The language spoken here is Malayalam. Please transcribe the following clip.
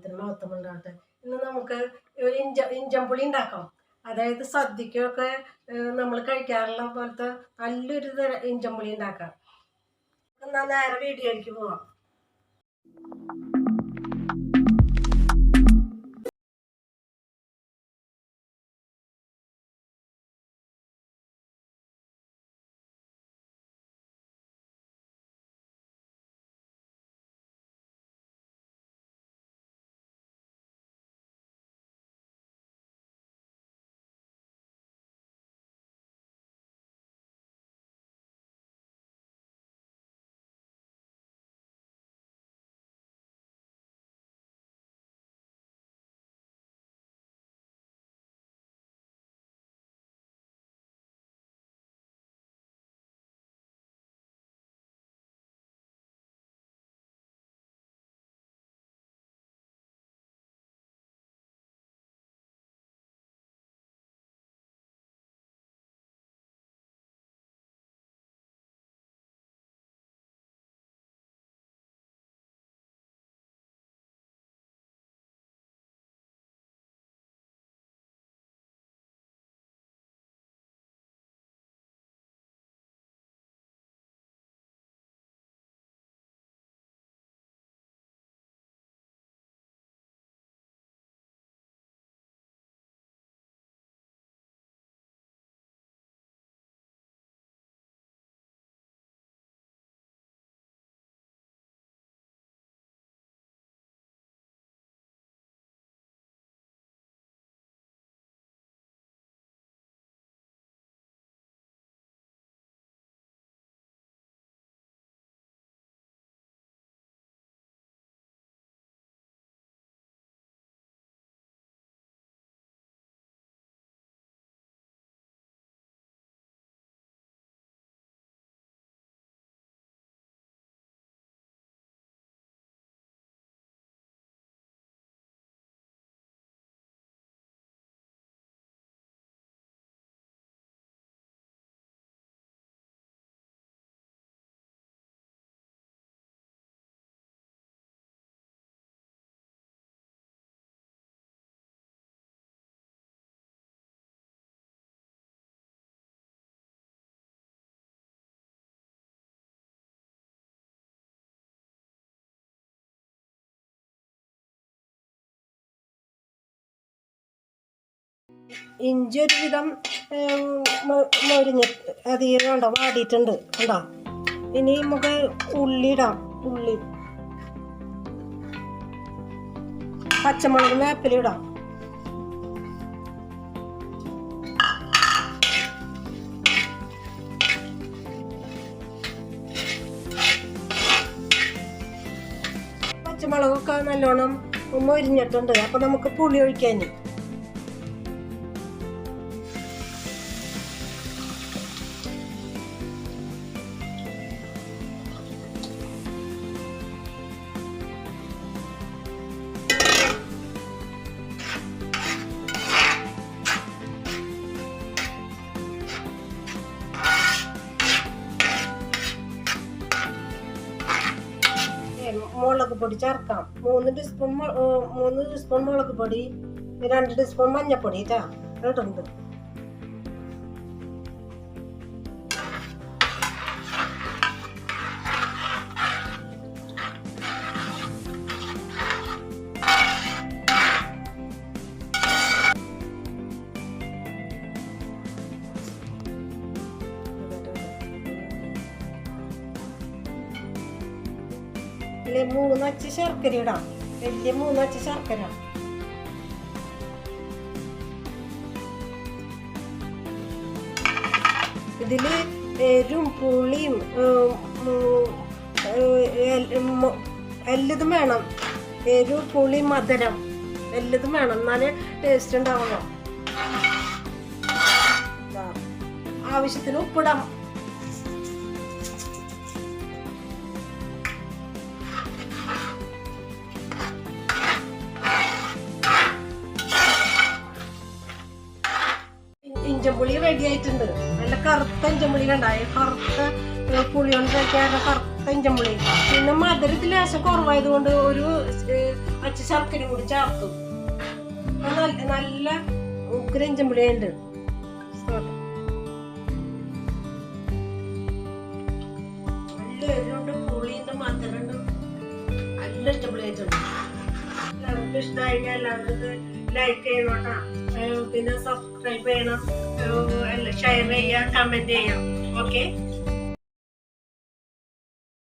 ദൈവത്തിന് മഹത്വം ഉണ്ടാവട്ടെ. ഇന്ന് നമുക്ക് ഒരു ഇഞ്ച ഇഞ്ചമ്പുളി ഉണ്ടാക്കാം. അതായത് സദ്യക്കൊക്കെ നമ്മൾ കഴിക്കാറുള്ള പോലത്തെ നല്ലൊരു തരം ഇഞ്ചമ്പുളി ഉണ്ടാക്കാം. എന്നാൽ നേരെ വീഡിയോയിലേക്ക് പോവാം. ഇഞ്ചി ഒരു വിധം മൊരിഞ്ഞ് അധികം കണ്ടോ വാടിയിട്ടുണ്ട് കണ്ടോ? ഇനി നമുക്ക് ഉള്ളി ഇടാം ഉള്ളി. പച്ചമുളക് വേപ്പില ഇടാം. പച്ചമുളകൊക്കെ നല്ലോണം മൊരിഞ്ഞിട്ടുണ്ട്. അപ്പൊ നമുക്ക് പുളി ഒഴിക്കാൻ പൊടി ചേർക്കാം. മൂന്ന് ടീസ്പൂൺ മൂന്ന് ടീസ്പൂൺ മുളക് പൊടി രണ്ട് ടീസ്പൂൺ മഞ്ഞപ്പൊടി കേട്ടോ ഇടുന്നുണ്ട് ഇതിൽ മൂന്നച്ച് ശർക്കര ഇടാം വലിയ മൂന്നച്ച് ശർക്കര ഇതിൽ എരും പുളിയും എല്ലതും വേണം. എരു പുളി മധുരം എല്ലതും വേണം. എന്നാലേ ടേസ്റ്റ് ഉണ്ടാവണം ആവശ്യത്തിന് ഉപ്പിടാം. ഇഞ്ചമ്പുളി റെഡി ആയിട്ടുണ്ട്. നല്ല കറുത്ത ഇഞ്ചമ്പുളി കണ്ടായ കറുത്ത പുളി കൊണ്ട് കഴിക്കാൻ കറുത്ത പിന്നെ മധുരത്തിൽ ലേശം കുറവായത് കൊണ്ട് ഒരു അച്ഛ ശർക്കര കൂടി ചേർത്തു. നല്ല ഉഗ്ര ഇഞ്ചമ്പുളിയുണ്ട് നല്ല എരിവുണ്ട് പുളിയുണ്ട് ഇഞ്ചമ്പുളിയായിട്ടുണ്ട് എല്ലാവർക്കും ഇഷ്ടമായി എല്ലാവർക്കും ലൈക്ക് ചെയ്യണം കേട്ടോ. പിന്നെ സബ്സ്ക്രൈബ് ചെയ്യണം. ഷെയർ ചെയ്യാം കമന്റ് ചെയ്യാം ഓക്കെ